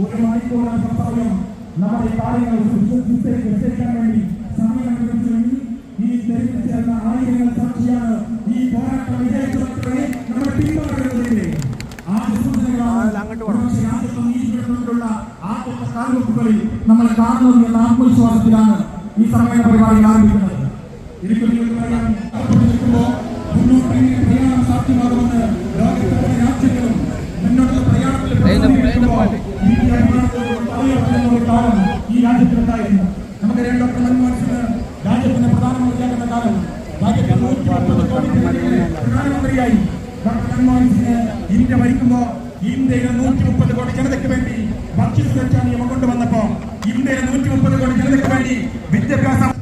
ഒരു മണിക്കൂറാണ് കർത്തവ്യം നമ്മുടെ കാര്യങ്ങൾ വിശ്വസിക്കാൻ വേണ്ടി സമയം അനുവദിച്ചു ഈ തെരുവിൽ ചേർന്ന ആയിരങ്ങൾ സാക്ഷിയാണ് ഈ പോരാട്ടം വിജയിച്ചവരെ നമ്മുടെ പിന്തുണരുന്നതിന്റെ ആദ്യ സൂചനകളാണ് ഒരുപക്ഷേ ആദ്യത്തെ നീതികൊണ്ടുള്ള ആദ്യത്തെ കാൽവെപ്പുകളിൽ നമ്മൾ കാണുന്നത് എന്ന ആത്മവിശ്വാസത്തിലാണ് ഈ സമ്മേളന പരിപാടി ആരംഭിക്കുന്നത് എനിക്കൊരു പറയാൻ നിൽക്കുമ്പോൾ മുന്നോട്ട് എങ്ങനെ പ്രയാണം സാധ്യമാകുമെന്ന് ലോകത്തെ പല രാജ്യങ്ങളും മുന്നോട്ടുള്ള പ്രയാണത്തിൽ പ്രതിസന്ധിക്കുമ്പോൾ ഇന്ത്യ വിമാനത്തോട് പറയപ്പെടുന്ന ഒരു കാലം ഈ രാജ്യത്തിലുണ്ടായിരുന്നു നമുക്കറിയാം ഡോക്ടർ മൻമോഹൻ സിംഗ് രാജ്യത്തിന്റെ പ്രധാനമന്ത്രിയാകുന്ന കാലം രാജ്യത്തെ നൂറ്റി മുപ്പത് കോടി ജനങ്ങളുടെ പ്രധാനമന്ത്രിയായി ഡോക്ടർ മൻമോഹൻ സിംഗ് ഇന്ത്യ ഭരിക്കുമ്പോൾ ഇന്ത്യയിലെ നൂറ്റി മുപ്പത് കോടി ജനതയ്ക്ക് വേണ്ടി ഭക്ഷ്യസുരക്ഷാ നിയമം കൊണ്ടുവന്നപ്പോ ഇന്ത്യയിലെ നൂറ്റി മുപ്പത് കോടി ജനതയ്ക്ക് വേണ്ടി വിദ്യാഭ്യാസം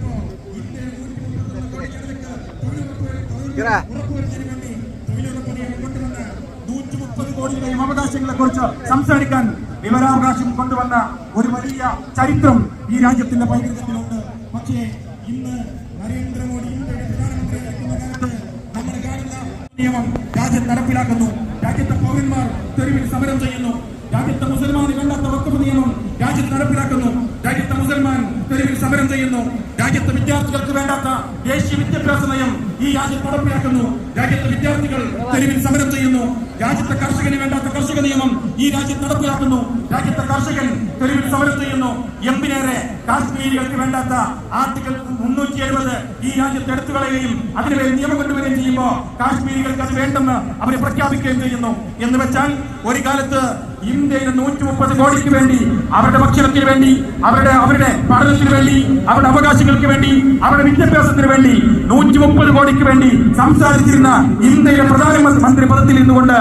കോടിയുടെയും അവകാശങ്ങളെ കുറിച്ച് സംസാരിക്കാൻ കൊണ്ടുവന്ന ഒരു വലിയ ചരിത്രം ഈ രാജ്യത്തിന്റെ പൈതൃകത്തിലുണ്ട്. പക്ഷേ ഇന്ന് നരേന്ദ്രമോദി നമ്മൾ കാണുന്ന നിയമം രാജ്യം നടപ്പിലാക്കുന്നു. രാജ്യത്തെ പൗരന്മാർ തെരുവിൽ സമരം ചെയ്യുന്നു. രാജ്യത്തെ മുസൽമാന് കണ്ടാത്ത വക്കഫ് നിയമം രാജ്യത്ത് നടപ്പിലാക്കുന്നു. രാജ്യത്തെ മുസൽമാൻ തെരുവിൽ സമരം ചെയ്യുന്നു. രാജ്യത്തെ വിദ്യാർത്ഥികൾക്ക് വേണ്ടാത്ത ദേശീയ വിദ്യാഭ്യാസ നയം ഈ രാജ്യത്ത് നടപ്പിലാക്കുന്നു. രാജ്യത്തെ വിദ്യാർത്ഥികൾ തെരുവിൽ സമരം ചെയ്യുന്നു. രാജ്യത്തെ കർഷകന് വേണ്ടാത്ത കർഷക നിയമം ഈ രാജ്യത്ത് നടപ്പിലാക്കുന്നു. രാജ്യത്തെ കർഷകൻ തെരുവിൽ സമരം ചെയ്യുന്നു. എമ്പിനേറെ കാശ്മീരികൾക്ക് വേണ്ടാത്ത ആർട്ടിക്കൽ മുന്നൂറ്റി എഴുപത് ഈ രാജ്യത്ത് എടുത്തു കളയുകയും അതിനുവേണ്ടി നിയമം കൊണ്ടുവരികയും ചെയ്യുമ്പോൾ കാശ്മീരികൾക്ക് അത് വേണ്ടെന്ന് അവരെ പ്രഖ്യാപിക്കുകയും ചെയ്യുന്നു. എന്ന് വെച്ചാൽ ഒരു കാലത്ത് ഇന്ത്യയിലെ നൂറ്റി മുപ്പത് കോടിക്ക് വേണ്ടി അവരുടെ ഭക്ഷണത്തിന് വേണ്ടി അവരുടെ അവരുടെ പഠനത്തിന് വേണ്ടി അവരുടെ അവകാശങ്ങൾക്ക് വേണ്ടി അവരുടെ വിദ്യാഭ്യാസത്തിന് വേണ്ടി നൂറ്റി മുപ്പത് കോടിക്ക് വേണ്ടി സംസാരിച്ചിരുന്ന ഇന്ത്യയിലെ പ്രധാനമന്ത്രി പദത്തിൽ നിന്നുകൊണ്ട്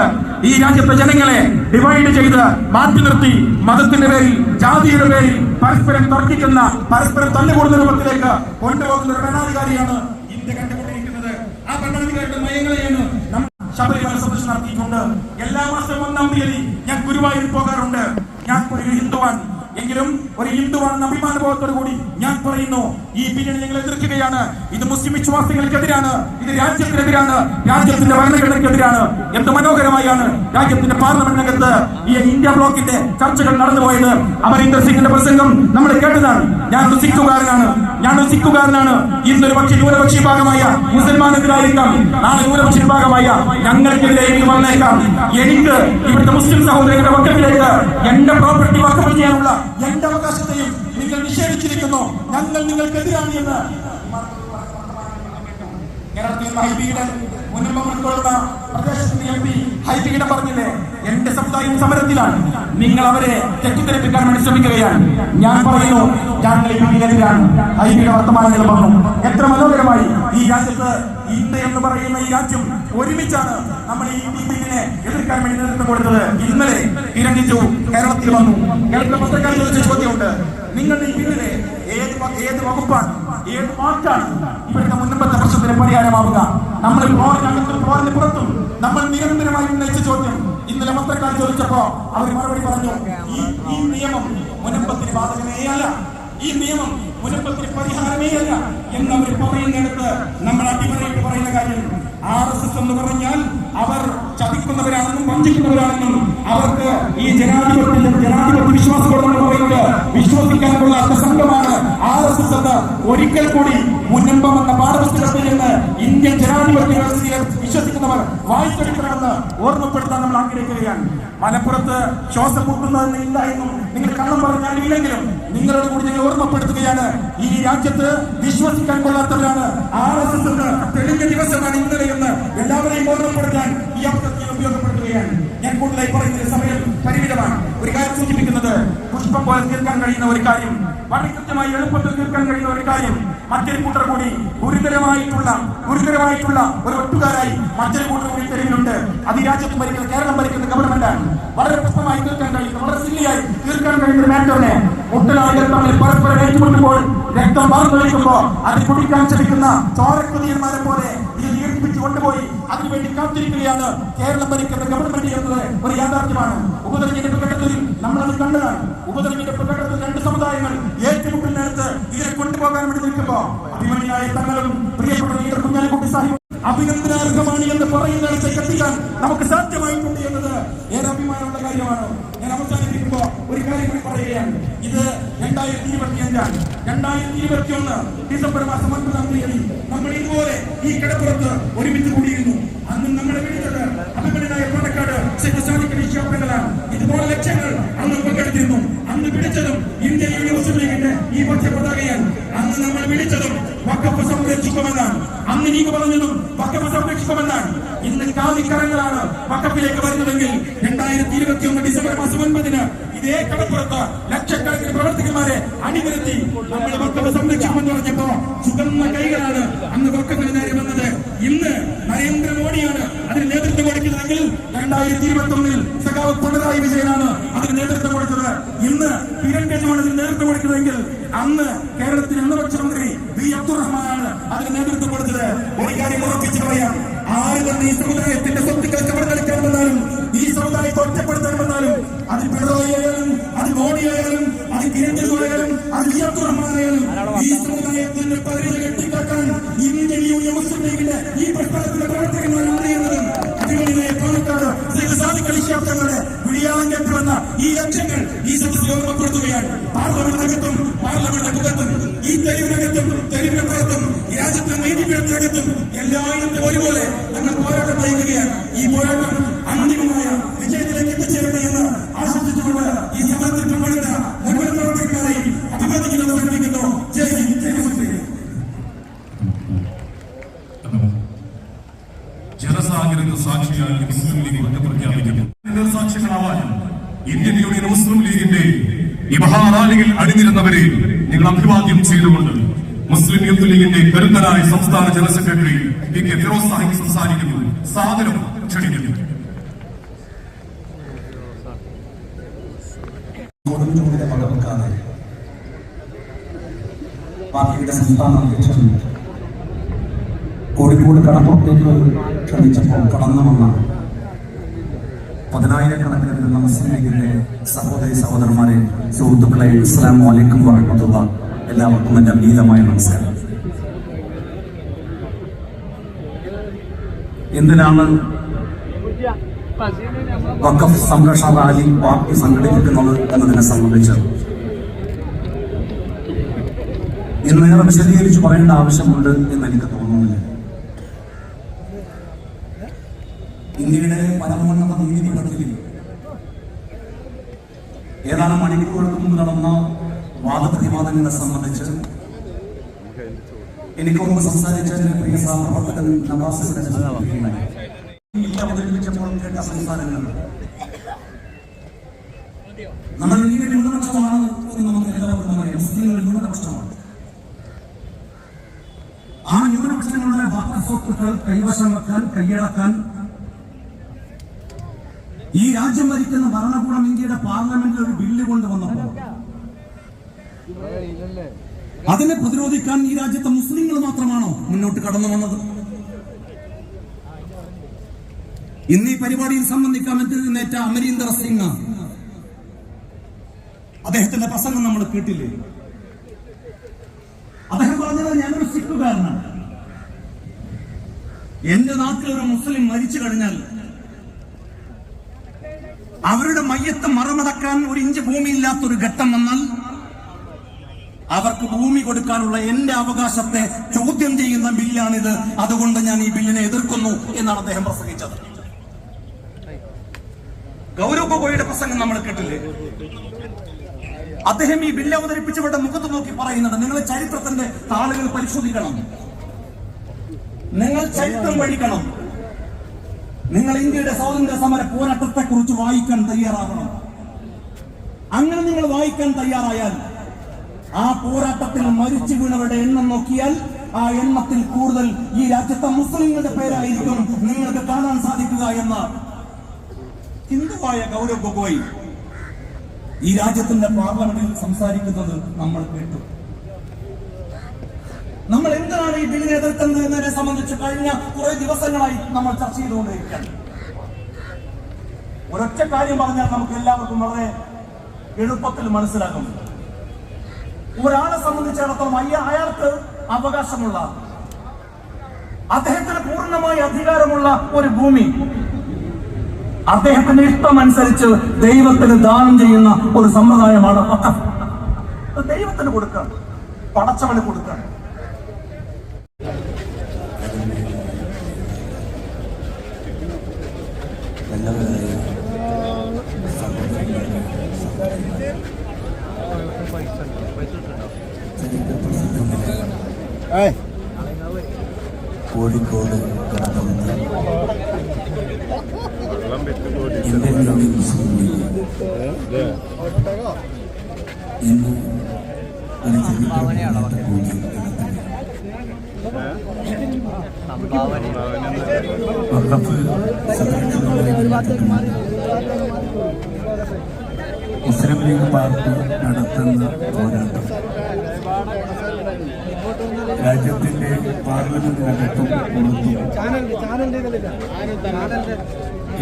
ഈ രാജ്യത്തെ ജനങ്ങളെ ഡിവൈഡ് ചെയ്ത് മാറ്റി നിർത്തി മതത്തിന്റെ പേരിൽ ജാതിയുടെ പേരിൽ പരസ്പരം തർക്കിക്കുന്ന പരസ്പരം തല്ലുകൂടുന്ന രൂപത്തിലേക്ക് കൊണ്ടുപോകുന്ന ഒരു ഭരണാധികാരിയാണ് ഇന്ത്യ കണ്ടുകൊണ്ടിരിക്കുന്നത്. ആ ഭരണാധികാരിയുടെ മയങ്ങളെയാണ് ശബരിമല സന്ദർശനം നടത്തിയിട്ടുണ്ട്. എല്ലാ മാസവും ഒന്നാം തീയതി ഞാൻ ഗുരുവായൂർ പോകാറുണ്ട് ഞാൻ ഒരു ഹിന്ദുവാൻ എങ്കിലും ഒരു ഹിന്ദുവാണെന്ന അഭിമാനബോധത്തോടു കൂടി ഞാൻ പറയുന്നു ഈ പിന്നണി ഞങ്ങൾ എതിർക്കുകയാണ്. ഇത് മുസ്ലിം വിശ്വാസികൾക്കെതിരാണ് ഇത് രാജ്യത്തിനെതിരാണ് രാജ്യത്തിന്റെ ഭരണഘടനയ്ക്കെതിരാണ്. എന്ത് മനോഹരമായാണ് രാജ്യത്തിന്റെ പാർലമെന്റിനകത്ത് ഈ ഇന്ത്യ ബ്ലോക്കിന്റെ ചർച്ചകൾ നടന്നുപോയത്. അമരീന്ദർ സിംഗിന്റെ പ്രസംഗം നമ്മൾ കേട്ടതാണ്. ഞാൻ സിഖുകാരനാണ് ഞാൻ ഒരു സിഖുകാരനാണ്. ഇന്നൊരു പക്ഷേ ന്യൂനപക്ഷ വിഭാഗമായ മുസൽമാനെതിരായിരിക്കാം. നാളെ ന്യൂനപക്ഷ വിഭാഗമായ ഞങ്ങൾക്കെതിരെ എനിക്ക് വന്നേക്കാം എനിക്ക് ഇവിടുത്തെ മുസ്ലിം സഹോദരങ്ങളുടെ വക്കത്തിലേക്ക് എന്റെ പ്രോപ്പർട്ടി വക്കപ്പ് ചെയ്യാനുള്ള എന്റെ അവകാശത്തെയും നിങ്ങൾ നിഷേധിച്ചിരിക്കുന്നു. ഞങ്ങൾ നിങ്ങൾക്കെതിരാണ് എന്ന് കേരളത്തിൽ ഹൈബീഡൻ മുൻപം ഉൾക്കൊള്ളുന്ന പ്രദേശത്തിന്റെ എം പി ഹൈബീഡൻ പറഞ്ഞില്ലേ? എന്റെ സമുദായം സമരത്തിലാണ്. നിങ്ങൾ അവരെ തെറ്റിദ്ധരിപ്പിക്കാൻ വേണ്ടി ശ്രമിക്കുകയാണ്. ഞാൻ പറയുന്നു ഞങ്ങൾ ഇതിനെതിരാണ് ഹൈബീഡ വർത്തമാനങ്ങൾ പറഞ്ഞു. എത്ര മനോഹരമായി ഈ രാജ്യത്ത് ഇന്ത്യ എന്ന് പറയുന്ന ഈ രാജ്യം ഒരുമിച്ചാണ് നമ്മൾ ഈ ടീമിനെ എതിർക്കാൻ വേണ്ടി നേതൃത്വം കൊടുത്തത്. ഇന്നലെ കിരണിച്ചു കേരളത്തിൽ വന്നു. കേരളത്തിലെ പത്രക്കാർ ചോദിച്ച ചോദ്യമുണ്ട്. നിങ്ങളുടെ ഈ ഏത് ഏത് വകുപ്പാണ്? ഏത് വാക്കാണ് ഇവിടുത്തെ മുൻപത്തെ പ്രശ്നത്തിന് പരിഹാരമാവുക. നമ്മൾ ഫ്ലോറിനകത്തും ഫ്ലോറിന് പുറത്തും നമ്മൾ നിരന്തരമായി ഉന്നയിച്ച ചോദ്യം. ഇന്നലെ പത്രക്കാർ ചോദിച്ചപ്പോ അവർ മറുപടി പറഞ്ഞു ഈ ഈ നിയമം മുനമ്പത്തിന് ബാധകമേ അല്ല. ഈ നിയമം മുനമ്പത്തിന് പരിഹാരമേ അല്ല. എന്ന് അവർ പറയുന്നിടത്ത് നമ്മൾ അടിപൊളിയായിട്ട് പറയുന്ന കാര്യം ആർ എസ് എസ് എന്ന് പറഞ്ഞാൽ അവർ ചതിക്കുന്നവരാണെന്നും വഞ്ചിക്കുന്നവരാണെന്നും അവർക്ക് ഈ ജനാധിപത്യ ജനാധിപത്യ വിശ്വാസികളെന്ന് പറയുന്നത് വിശ്വസിക്കാനുള്ള കൊള്ളാത്ത എന്ന് ഒരിക്കൽ കൂടി മുന്നമ്പം എന്ന പാഠപുസ്തകത്തിൽ നിന്ന് ഇന്ത്യൻ ജനാധിപത്യ വ്യവസ്ഥയെ വിശ്വസിക്കുന്നവർ വായിച്ചെടുക്കണമെന്ന് ഓർമ്മപ്പെടുത്താൻ നമ്മൾ ആഗ്രഹിക്കുകയാണ്. മലപ്പുറത്ത് ശ്വാസം മുട്ടുന്നതെന്ന് ഇല്ല എന്നും നിങ്ങൾ കള്ളം പറഞ്ഞാലില്ലെങ്കിലും നിങ്ങളോട് കൂടി ഞങ്ങൾ ഓർമ്മപ്പെടുത്തുകയാണ്. ഈ രാജ്യത്ത് വിശ്വസിക്കാൻ കൊള്ളാത്തവരാണ് എസ് എസ് തെളിഞ്ഞ ദിവസമാണ് ഇന്നലെ എന്ന് എല്ലാവരെയും ഓർമ്മപ്പെടുത്താൻ ഈ അവസരത്തിൽ ഉപയോഗപ്പെടുത്തുകയാണ്. ഞാൻ കൂടുതലായി പറയുന്നത് സമയം പരിമിതമാണ്. ഒരു കാര്യം സൂചിപ്പിക്കുന്നത് പുഷ്പം പോലെ തീർക്കാൻ കഴിയുന്ന ഒരു കാര്യം വളരെ കൃത്യമായി എളുപ്പത്തിൽ തീർക്കാൻ കഴിയുന്ന ഒരു കാര്യം മറ്റൊരു കൂട്ടർ കൂടി ഗുരുതരമായിട്ടുള്ള ഗുരുതരമായിട്ടുള്ള ഒരു ഒട്ടുകാരായി മറ്റൊരു കൂട്ടർ കൂടി തെരുവിലുണ്ട്. അത് രാജ്യത്ത് ഭരിക്കുന്ന കേരളം ഭരിക്കുന്ന ഗവൺമെന്റാണ് വളരെ പ്രശ്നമായി തീർക്കാൻ കഴിയുന്ന വളരെ സില്ലിയായി തീർക്കാൻ കഴിയുന്ന മാറ്ററിനെ മുട്ടലാളികൾ തമ്മിൽ പരസ്പരം ഏറ്റുമുട്ടുമ്പോൾ രക്തം വാർന്നൊഴിക്കുമ്പോൾ അത് കുടിക്കാൻ ശ്രമിക്കുന്ന ചോരക്കുതിയന്മാരെ പോലെ ഇത് ദീർഘിപ്പിച്ചു കൊണ്ടുപോയി അതിനുവേണ്ടി കാത്തിരിക്കുകയാണ് കേരളം ഭരിക്കുന്ന ഗവൺമെന്റ് എന്നത് ഒരു യാഥാർത്ഥ്യമാണ്. ഉപതെരഞ്ഞെടുപ്പ് കണ്ടതാണ്. ഉപതെരഞ്ഞെടുപ്പ് രണ്ട് സമുദായങ്ങൾ ഏറ്റുമുട്ടുന്നിടത്ത് ഇതിനെ കൊണ്ടുപോകാൻ വേണ്ടി നിൽക്കുമ്പോ അഭിമന്യായ തങ്ങളും പ്രിയപ്പെട്ട ലീഡർ കുഞ്ഞാലിക്കുട്ടി സാഹിബ് അഭിനന്ദനാർഹമാണ് എന്ന് പറയുന്നിടത്തേക്ക് എത്തിക്കാൻ നമുക്ക് സാധ്യമായിട്ടുണ്ട് എന്നത് ഏറെ അഭിമാനമുള്ള കാര്യമാണ്. ഞാൻ അവസാനിപ്പിക്കുമ്പോ ഒരു കാര്യം കൂടി പറയുകയാണ്. ഇത് രണ്ടായിരത്തി ഇരുപത്തി അഞ്ചാണ് രണ്ടായിരത്തി ഇരുപത്തി ഒന്ന് ഡിസംബർ മാസം ഒൻപതാം തീയതി നമ്മൾ ഇതുപോലെ ഈ കിടപ്പുറത്ത് ഒരുമിച്ച് കൂടിയിരുന്നു. അന്ന് നമ്മുടെ വിളിച്ചത് അഭിമന്യനായ പാലക്കാട് സാധിക്കുന്ന വിശ്വാസങ്ങളാണ് ഇതുപോലെ ലക്ഷ്യങ്ങൾ അന്ന് പങ്കെടുത്തിരുന്നു. അന്ന് പിടിച്ചതും ഇന്ത്യൻ യൂണിവേഴ്സിറ്റി ലീഗിന്റെ ഈ പക്ഷ പതാകയാണ് അന്ന് നമ്മൾ വിളിച്ചതും വക്കപ്പ് സംരക്ഷിക്കുമെന്നാണ്. അന്ന് നീക്ക് പറഞ്ഞതും വക്കപ്പ് സംരക്ഷിക്കുമെന്നാണ്. ഇന്ന് കാലിക്കരങ്ങളാണ് വക്കപ്പിലേക്ക് വരുന്നതെങ്കിൽ രണ്ടായിരത്തി ഇരുപത്തി ഒന്ന് ഡിസംബർ മാസം ഒൻപതിന് ഇതേ കടപ്പുറത്ത് ലക്ഷക്കണക്കിന് പ്രവർത്തകന്മാരെ അണിനിരത്തി നമ്മുടെ വക്കപ്പ് സംരക്ഷിക്കുമെന്ന് പറഞ്ഞപ്പോ സുഗന്ധ കൈകളാണ് അന്ന് വക്കപ്പിന് നേരെ വന്നത്. ഇന്ന് നരേന്ദ്രമോദിയാണ് അതിന് നേതൃത്വം കൊടുക്കുന്നതെങ്കിൽ രണ്ടായിരത്തി ഇരുപത്തി ഒന്നിൽ സഖാവ് പിണറായി വിജയനാണ് അതിന് നേതൃത്വം കൊടുത്തത്. ഇന്ന് ഗജുവാണ് അതിന് നേതൃത്വം കൊടുക്കുന്നതെങ്കിൽ അന്ന് കേരളത്തിലെ അന്നപക്ഷ മന്ത്രി വി അബ്ദുറഹ്മാനാണ് അതിന് നേതൃത്വം കൊടുത്തത്. ഒരു കാര്യം ഉറപ്പിച്ചു പറയാം. ആര് തന്നെ ഈ സമുദായത്തിന്റെ സ്വത്തുക്കൾ കവർന്നെടുക്കാൻ ഈ സമുദായത്തെ ഒറ്റപ്പെടുത്താൻ വന്നാലും പിണറായി വി അബ്ദുറഹ്മാൻ ആയാലും ഈ സമുദായത്തിന്റെ പരിധി കെട്ടിക്കാക്കാൻ ഇന്ത്യൻ യൂണിയൻ മുസ്ലിം ലീഗിന്റെ ഈ പ്രസ്ഥാനത്തിന്റെ പ്രവർത്തകന്മാർ അറിയുന്നതും അഭിമന്യനായ പാലക്കാട് ശ്രീ സാദിഖലി ശാബ്ദങ്ങളുടെ വന്ന ഈ ലക്ഷ്യങ്ങൾ ഈ സദസ്സിൽ ഓർമ്മപ്പെടുത്തുകയാണ്. പാർലമെന്റിനകത്തും പാർലമെന്റ് മുഖത്തും ഈ തെരുവിനകത്തും തെരുവിന് പുറത്തും രാജ്യത്തെ നീതിപീഠത്തിനകത്തും എല്ലായിടത്തും ഒരുപോലെ ഞങ്ങൾ പോരാട്ടം നയിക്കുകയാണ് ഈ പോരാട്ടം അന്തിമമായ വിജയത്തിലേക്ക് എത്തിച്ചേരണമെന്ന് ആശംസിച്ചുകൊണ്ട് ഈ സമരത്തിൽ പങ്കെടുത്ത ഇന്ത്യൻ യൂണിയൻ മുസ്ലിം ലീഗിന്റെ ഈ മഹാറാലിയിൽ അണിനിരുന്നവരെ നിങ്ങൾ അഭിവാദ്യം ചെയ്തുകൊണ്ട് മുസ്ലിം യൂത്ത് ലീഗിന്റെ കരുത്തനായ സംസ്ഥാന general secretary P K Firoz Sahib സംസാരിക്കുന്നു. സാദരം ക്ഷണിക്കുന്നു. കോഴിക്കോട് കടപ്പുറത്തേക്ക് ക്ഷണിച്ചപ്പോൾ കടന്നു വന്ന പതിനായിരക്കണക്കിന് വരുന്ന സഹോദരി സഹോദരന്മാരെ സുഹൃത്തുക്കളെ ഇസ്ലാം വലൈക്കും വറഹമത്തുള്ള. എല്ലാവർക്കും എന്റെ അഭീതമായ നമസ്കാരം. എന്തിനാണ് വഖഫ് സംരക്ഷണ റാലി പാർട്ടി സംഘടിപ്പിക്കുന്നത് എന്നതിനെ സംബന്ധിച്ച്? ഇന്ന് വിശദീകരിച്ച് പറയേണ്ട ആവശ്യമുണ്ട് എന്ന് എനിക്ക് തോന്നുന്നില്ല. ഇന്ത്യയുടെ പരമോന്നത നീതിപീഠത്തിൽ ഏതാനും മണിക്കൂറുകൾക്ക് മുമ്പ് നടന്ന വാദപ്രതിവാദങ്ങളെ സംബന്ധിച്ച് എനിക്ക് മുമ്പ് സംസാരിച്ച പ്രിയ സഹപ്രവർത്തകൻ നവാസ്. അവതരിപ്പിച്ചപ്പോൾ കേട്ട സംസാരങ്ങൾ. ന്യൂനപക്ഷമാണ് നമുക്ക് ആ ന്യൂനപക്ഷങ്ങളുടെ ഭക്തസ്വത്തുക്കൾ കൈവശം കൈയടക്കാൻ ഈ രാജ്യം ഭരിക്കുന്ന ഭരണകൂടം ഇന്ത്യയുടെ പാർലമെന്റിൽ ഒരു ബില്ല് കൊണ്ടുവന്നപ്പോൾ അതിനെ പ്രതിരോധിക്കാൻ ഈ രാജ്യത്തെ മുസ്ലിങ്ങൾ മാത്രമാണോ മുന്നോട്ട് കടന്നു വന്നത്? ഇന്ന് ഈ പരിപാടിയിൽ സംബന്ധിക്കാൻ നേറ്റ അമരീന്ദർ സിംഗ്. അദ്ദേഹത്തിന്റെ പ്രസംഗം നമ്മൾ കേട്ടില്ലേ? അദ്ദേഹം പറഞ്ഞത് ഞാനൊരു സിഖുകാരനാണ്. എന്റെ നാട്ടിൽ ഒരു മുസ്ലിം മരിച്ചു കഴിഞ്ഞാൽ അവരുടെ മയ്യത്ത് മറമടക്കാൻ ഒരു ഇഞ്ച് ഭൂമിയില്ലാത്തൊരു ഘട്ടം വന്നാൽ അവർക്ക് ഭൂമി കൊടുക്കാനുള്ള എന്റെ അവകാശത്തെ ചോദ്യം ചെയ്യുന്ന ബില്ലാണിത്. അതുകൊണ്ട് ഞാൻ ഈ ബില്ലിനെ എതിർക്കുന്നു എന്നാണ് അദ്ദേഹം പ്രസംഗിച്ചത്. ഗൗരവ് ഗോഗോയുടെ പ്രസംഗം നമ്മൾ കേട്ടില്ലേ? അദ്ദേഹം ഈ ബില്ല് അവതരിപ്പിച്ചവരുടെ മുഖത്ത് നോക്കി പറയുന്നുണ്ട് നിങ്ങൾ ചരിത്രത്തിന്റെ താളുകൾ പരിശോധിക്കണം. നിങ്ങൾ ചരിത്രം പഠിക്കണം. നിങ്ങൾ ഇന്ത്യയുടെ സ്വാതന്ത്ര്യ സമര പോരാട്ടത്തെ കുറിച്ച് വായിക്കാൻ തയ്യാറാകണം. അങ്ങനെ നിങ്ങൾ വായിക്കാൻ തയ്യാറായാൽ ആ പോരാട്ടത്തിൽ മരിച്ചു വീണവരുടെ എണ്ണം നോക്കിയാൽ ആ എണ്ണത്തിൽ കൂടുതൽ ഈ രാജ്യത്തെ മുസ്ലിങ്ങളുടെ പേരായിരിക്കും നിങ്ങൾക്ക് കാണാൻ സാധിക്കുക എന്ന്. ഹിന്ദുവായ ഗൗരവ് ഗൊഗോയ് ഈ രാജ്യത്തിന്റെ പാർലമെന്റിൽ സംസാരിക്കുന്നത് നമ്മൾ കേട്ടു. നമ്മൾ എന്തിനാണ് ഈ ബില്ലിനെ എതിർക്കുന്നത് എന്നതിനെ സംബന്ധിച്ച് കഴിഞ്ഞ കുറെ ദിവസങ്ങളായി നമ്മൾ ചർച്ച ചെയ്തുകൊണ്ടിരിക്കുകയാണ് ഒരൊറ്റ കാര്യം പറഞ്ഞാൽ നമുക്ക് എല്ലാവർക്കും വളരെ എളുപ്പത്തിൽ മനസ്സിലാക്കും ഒരാളെ സംബന്ധിച്ചിടത്തോളം അയ്യ അയാൾക്ക് അവകാശമുള്ള അദ്ദേഹത്തിന് പൂർണമായി അധികാരമുള്ള ഒരു ഭൂമി. അദ്ദേഹത്തിന്റെ ഇഷ്ടമനുസരിച്ച് ദൈവത്തിന് ദാനം ചെയ്യുന്ന ഒരു സമ്പ്രദായമാണ് ദൈവത്തിന് കൊടുക്കുക പടച്ചവന് കൊടുക്കാൻ കോഴിക്കോട് കടന്നുവന്ന ഇന്ത്യൻ യൂണിയൻ മുസ്ലിം ലീഗ് ഇന്ന് ഒരു വഖഫ് മുസ്ലിം ലീഗ് പാർട്ടി നടത്തുന്ന പോരാട്ടം. രാജ്യത്തിന്റെ പാർലമെന്റിനകത്തും പുറത്തും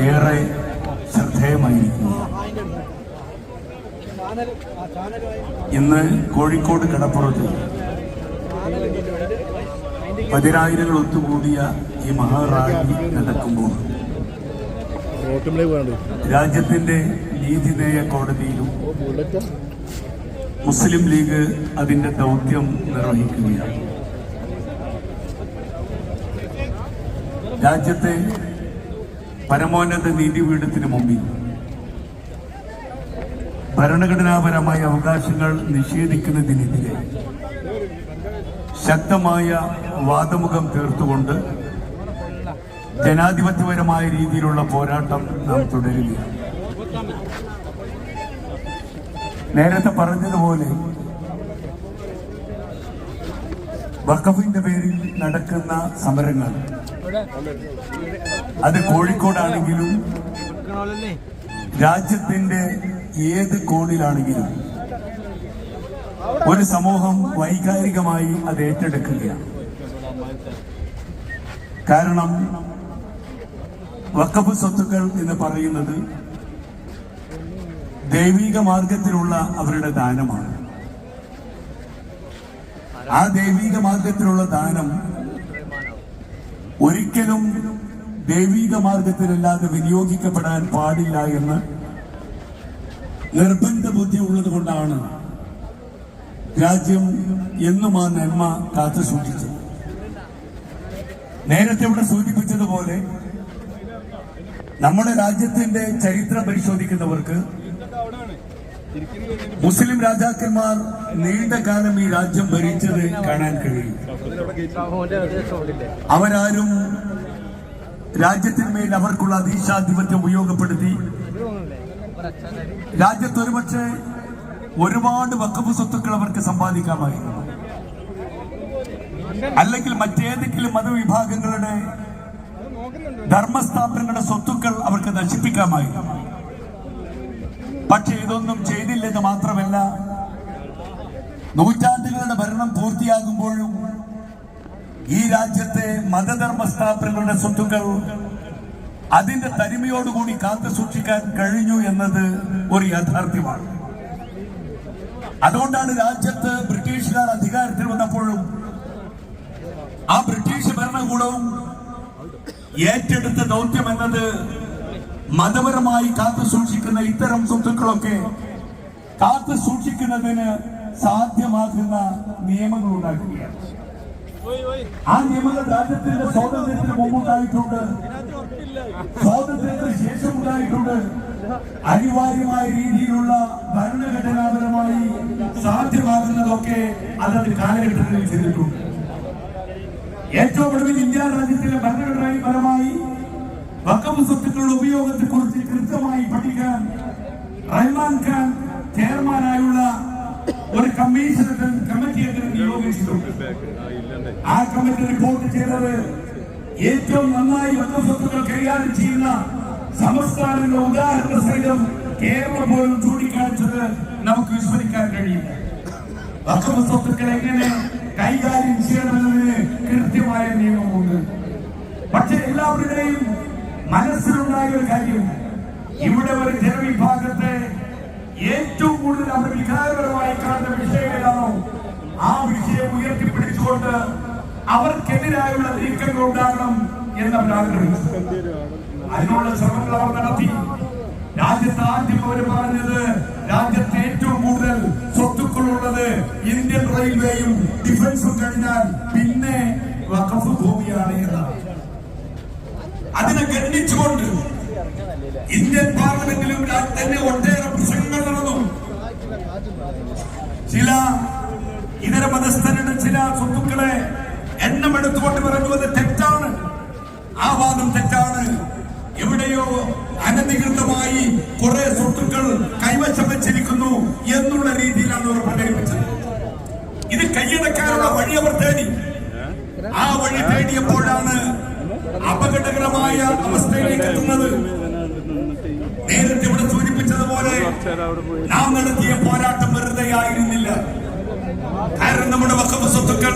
ഏറെ ശ്രദ്ധേയമായിരിക്കുന്നു. ഇന്ന് കോഴിക്കോട് കടപ്പുറത്ത് പതിനായിരങ്ങൾ ഒത്തുകൂടിയ ഈ മഹാറാലി നടക്കുമ്പോൾ രാജ്യത്തിന്റെ നീതിന്യായ കോടതിയിലും മുസ്ലിം ലീഗ് അതിന്റെ ദൗത്യം നിർവഹിക്കുകയാണ്. രാജ്യത്തെ പരമോന്നത നീതിപീഠത്തിന് മുമ്പിൽ ഭരണഘടനാപരമായ അവകാശങ്ങൾ നിഷേധിക്കുന്നതിനെതിരെ ശക്തമായ വാദമുഖം തീർത്തുകൊണ്ട് ജനാധിപത്യപരമായ രീതിയിലുള്ള പോരാട്ടം നാം തുടരുകയാണ്. നേരത്തെ പറഞ്ഞതുപോലെ വഖഫിന്റെ പേരിൽ നടക്കുന്ന സമരങ്ങൾ അത് കോഴിക്കോടാണെങ്കിലും രാജ്യത്തിന്റെ ഏത് കോണിലാണെങ്കിലും ഒരു സമൂഹം വൈകാരികമായി അത് ഏറ്റെടുക്കുകയാണ്. കാരണം വഖഫ് സ്വത്തുക്കൾ എന്ന് പറയുന്നത് ദൈവിക മാർഗത്തിലുള്ള അവരുടെ ദാനമാണ്. ആ ദൈവിക മാർഗത്തിലുള്ള ദാനം ഒരിക്കലും ദൈവിക മാർഗത്തിലല്ലാതെ വിനിയോഗിക്കപ്പെടാൻ പാടില്ല എന്ന് നിർബന്ധ ബുദ്ധി ഉള്ളത് കൊണ്ടാണ് രാജ്യം എന്നും ആ നന്മ കാത്തു സൂക്ഷിച്ചത്. നേരത്തെ ഇവിടെ സൂചിപ്പിച്ചതുപോലെ നമ്മുടെ രാജ്യത്തിന്റെ ചരിത്രം പരിശോധിക്കുന്നവർക്ക് മുസ്ലിം രാജാക്കന്മാർ നീണ്ട കാലം ഈ രാജ്യം ഭരിച്ചത് കാണാൻ കഴിയും. അവരാരും രാജ്യത്തിന്മേൽ അവർക്കുള്ള അതീശാധിപത്യം ഉപയോഗപ്പെടുത്തി. രാജ്യത്ത് ഒരുപക്ഷെ ഒരുപാട് വക്കപ്പ് സ്വത്തുക്കൾ അവർക്ക് സമ്പാദിക്കാമായിരുന്നു. അല്ലെങ്കിൽ മറ്റേതെങ്കിലും മതവിഭാഗങ്ങളുടെ ധർമ്മസ്ഥാപനങ്ങളുടെ സ്വത്തുക്കൾ അവർക്ക് നശിപ്പിക്കാമായിരുന്നു. പക്ഷെ ഇതൊന്നും ചെയ്തില്ലെന്ന് മാത്രമല്ല നൂറ്റാണ്ടുകളുടെ ഭരണം പൂർത്തിയാകുമ്പോഴും ഈ രാജ്യത്തെ മതധർമ്മ സ്ഥാപനങ്ങളുടെ സ്വത്തുക്കൾ അതിന്റെ തനിമയോടുകൂടി കാത്തു സൂക്ഷിക്കാൻ കഴിഞ്ഞു എന്നത് ഒരു യാഥാർത്ഥ്യമാണ്. അതുകൊണ്ടാണ് രാജ്യത്ത് ബ്രിട്ടീഷുകാർ അധികാരത്തിൽ വന്നപ്പോഴും ആ ബ്രിട്ടീഷ് ഭരണകൂടവും ഏറ്റെടുത്ത ദൗത്യം എന്നത് മതപരമായി കാത്തു സൂക്ഷിക്കുന്ന ഇത്തരം സ്വത്തുക്കളൊക്കെ കാത്തു സൂക്ഷിക്കുന്നതിന് സാധ്യമാകുന്ന നിയമങ്ങൾ ഉണ്ടാക്കുകയാണ് ആ നിയമങ്ങൾ രാജ്യത്തിന്റെ സ്വാതന്ത്ര്യത്തിന് മുമ്പുണ്ടായിട്ടുണ്ട്. സ്വാതന്ത്ര്യത്തിന് ശേഷം ഉണ്ടായിട്ടുണ്ട് അനിവാര്യമായ രീതിയിലുള്ള ഭരണഘടനാപരമായി സാധ്യമാകുന്നതൊക്കെ അതത് കാലഘട്ടത്തിൽ ചെയ്തിട്ടുണ്ട്. ഏറ്റവും ഒടുവിൽ ഇന്ത്യ രാജ്യത്തിലെ ഭരണഘടനാപരമായി വക്കഫ് സ്വത്തുക്കളുടെ ഉപയോഗത്തെ കുറിച്ച് കൃത്യമായി പഠിക്കാൻ റഹ്മാൻ ഖാൻ ചെയർമാനായുള്ള ഒരു കമ്മീഷൻ കമ്മിറ്റി അതിനെ ആ കമ്മിറ്റി റിപ്പോർട്ട് ചെയ്തത് ഏറ്റവും നന്നായി വക്കഫ് സ്വത്തുക്കൾ കൈകാര്യം ചെയ്യുന്ന സംസ്ഥാനങ്ങളുടെ ഉദാഹരണ സഹിതം കേരളം പോലും ചൂണ്ടിക്കാണിച്ചത് നമുക്ക് വിസ്മരിക്കാൻ കഴിയില്ല. വക്കഫ് സ്വത്തുക്കൾ എങ്ങനെ കൈകാര്യം ചെയ്യണമെന്നതിന് കൃത്യമായ നിയമമുണ്ട്. പക്ഷെ എല്ലാവരുടെയും മനസ്സിലുണ്ടായ ഒരു കാര്യം ഇവിടെ ഒരു ജനവിഭാഗത്തെ ഏറ്റവും കൂടുതൽ അവർ വികാരപരമായി കാണുന്ന വിഷയം ഏതാണോ അവർക്കെതിരായുള്ള നീക്കങ്ങൾ ഉണ്ടാകണം എന്നവർ ആഗ്രഹിച്ചു അതിനുള്ള ശ്രമങ്ങൾ അവർ നടത്തി. രാജ്യത്ത് ആദ്യം അവർ പറഞ്ഞത് രാജ്യത്ത് ഏറ്റവും കൂടുതൽ സ്വത്തുക്കളുള്ളത് ഇന്ത്യൻ റെയിൽവേയും ഡിഫൻസും കഴിഞ്ഞാൽ പിന്നെ വഖഫ് ഭൂമിയാണ് എന്നാണ്. അതിനെ ഖണ്ഡിച്ചുകൊണ്ട് ഇന്ത്യൻ പാർലമെന്റിലും തന്നെ ഒട്ടേറെ പ്രസംഗങ്ങൾ നടന്നു. ചില ഇതര മതസ്ഥരുടെ ചില സ്വത്തുക്കളെ എണ്ണം എടുത്തുകൊണ്ട് പറഞ്ഞത് തെറ്റാണ്. ആ വാദം തെറ്റാണ്. എവിടെയോ അനധികൃതമായി കുറെ സ്വത്തുക്കൾ കൈവശം വെച്ചിരിക്കുന്നു എന്നുള്ള രീതിയിലാണ് അവർ പ്രകടിപ്പിച്ചത് ഇത് കൈയടക്കാനുള്ള വഴി അവർ തേടി. ആ വഴി തേടിയപ്പോഴാണ് അപകടകരമായ അവസ്ഥയിലേക്ക് എത്തുന്നത്. നേരത്തെ ഇവിടെ സൂചിപ്പിച്ചതുപോലെ നാം നടത്തിയ പോരാട്ടം വെറുതെ ആയിരുന്നില്ല കാരണം നമ്മുടെ വക്കഫ് സ്വത്തുക്കൾ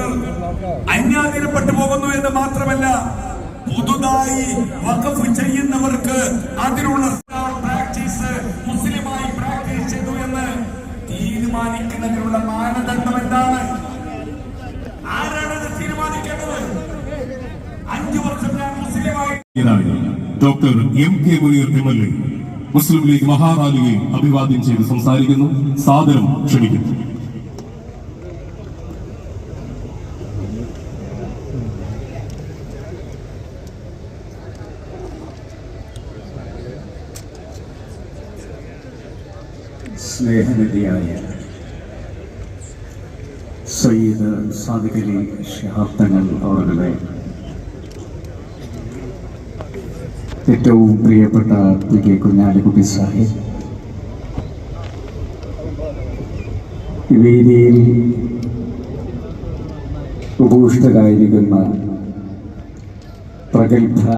അന്യാധീനപ്പെട്ടു പോകുന്നു എന്ന് മാത്രമല്ല പുതുതായി വഖഫ് ചെയ്യുന്നവർക്ക് അതിനുള്ള പ്രാക്ടീസ് മുസ്ലിമായി പ്രാക്ടീസ് ചെയ്തു എന്ന് തീരുമാനിക്കുന്നതിനുള്ള മാനദണ്ഡം എന്താണ്? ആരാണ് ഇത് തീരുമാനിക്കേണ്ടത്? അഞ്ചു വർഷം ഞാൻ മുസ്ലിമായി doctor M K Muneer M L A Muslim League മഹാറാലിയെ അഭിവാദ്യം ചെയ്ത് സംസാരിക്കുന്നു. സാദരം ക്ഷണിക്കുന്നു. സ്നേഹനിധിയായ സയ്യിദ് സാദിഖലി ശിഹാബ് തങ്ങൾ അവരുടെ ഏറ്റവും പ്രിയപ്പെട്ട പി കെ കുഞ്ഞാലിക്കുട്ടി സാഹിബ്. വേദിയിൽ ഉപൂഷ്ടരായിരിക്കുന്ന പ്രഗത്ഭ